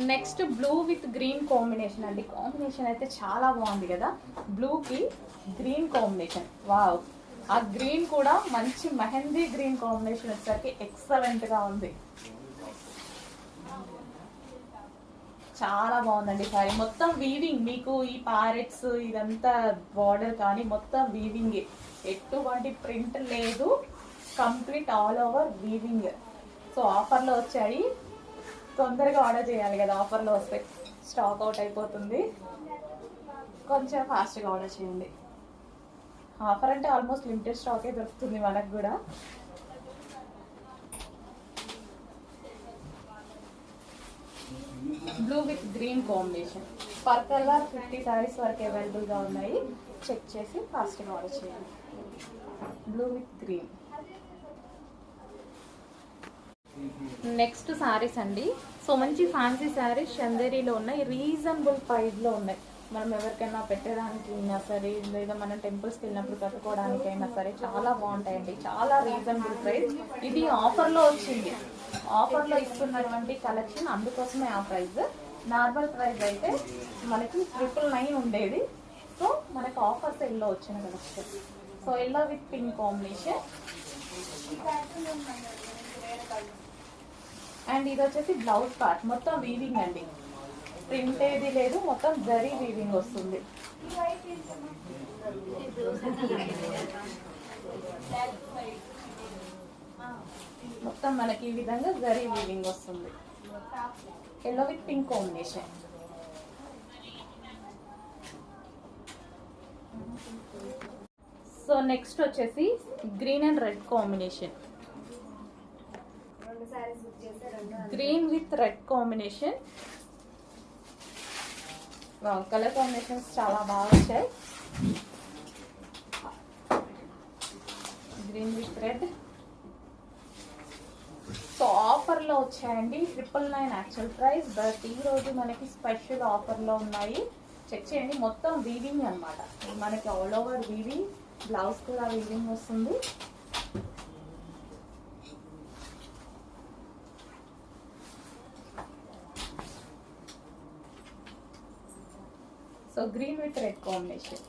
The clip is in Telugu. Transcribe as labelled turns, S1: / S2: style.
S1: Next blue with green combination అండి. కాంబినేషన్ అయితే చాలా బాగుంది కదా. బ్లూకి గ్రీన్ కాంబినేషన్. వావ్. ఆ గ్రీన్ కూడా మంచి మెహందీ గ్రీన్ కాంబినేషన్ వచ్చేసరికి ఎక్సలెంట్గా ఉంది. చాలా బాగుందండి సారీ మొత్తం వీవింగ్ మీకు ఈ పారెట్స్ ఇదంతా బార్డర్ కానీ మొత్తం వీవింగ్ ఎటువంటి ప్రింట్ లేదు. Complete all over weaving so ఆఫర్లో వచ్చాయి. తొందరగా ఆర్డర్ చేయాలి కదా ఆఫర్లో వస్తే స్టాక్ అవుట్ అయిపోతుంది. కొంచెం ఫాస్ట్గా ఆర్డర్ చేయండి. ఆఫర్ అంటే ఆల్మోస్ట్ లిమిటెడ్ స్టాకే దొరుకుతుంది మనకు కూడా. Blue with green combination per colour fifty sarees వరకు అవైలబుల్గా ఉన్నాయి. చెక్ చేసి ఫాస్ట్గా ఆర్డర్ చేయండి. Blue with green next sarees అండి. సో మంచి ఫ్యాన్సీ శారీస్ చందేరీలో ఉన్నాయి. రీజనబుల్ ప్రైస్లో ఉన్నాయి. మనం ఎవరికైనా పెట్టడానికి అయినా సరే లేదా మనం టెంపుల్స్కి వెళ్ళినప్పుడు కట్టుకోవడానికైనా సరే చాలా బాగుంటాయండి. చాలా రీజనబుల్ ప్రైస్ ఇది ఆఫర్లో వచ్చింది. ఆఫర్లో ఇస్తున్నటువంటి కలెక్షన్ అందుకోసమే ఆ ప్రైస్ నార్మల్ ప్రైస్ అయితే మనకి ట్రిపుల్ నైన్ ఉండేది. సో మనకి ఆఫర్స్ ఎల్లో వచ్చిన collection so yellow with pink combination and ఇది వచ్చేసి బ్లౌజ్ పార్ట్ మొత్తం వీవింగ్ అండి. ప్రింట్ ఏది లేదు మొత్తం జరీ వీవింగ్ వస్తుంది. మొత్తం మనకి ఈ విధంగా జరీ వీవింగ్ వస్తుంది. Yellow with pink combination so next వచ్చేసి గ్రీన్ అండ్ రెడ్ కాంబినేషన్
S2: రెండు సారీస్ బుక్ చేస్తే రెండు
S1: green with red combination colour combinations చాలా బాగా వచ్చాయి. గ్రీన్ విత్ రెడ్ సో ఆఫర్లో వచ్చాయండి. Triple nine actual price but ఈ రోజు మనకి స్పెషల్ ఆఫర్లో ఉన్నాయి. చెక్ చేయండి. మొత్తం వీవింగ్ అనమాట మనకి ఆల్ ఓవర్ వీవింగ్ బ్లౌజ్ కూడా వీవింగ్ వస్తుంది. So green with red combination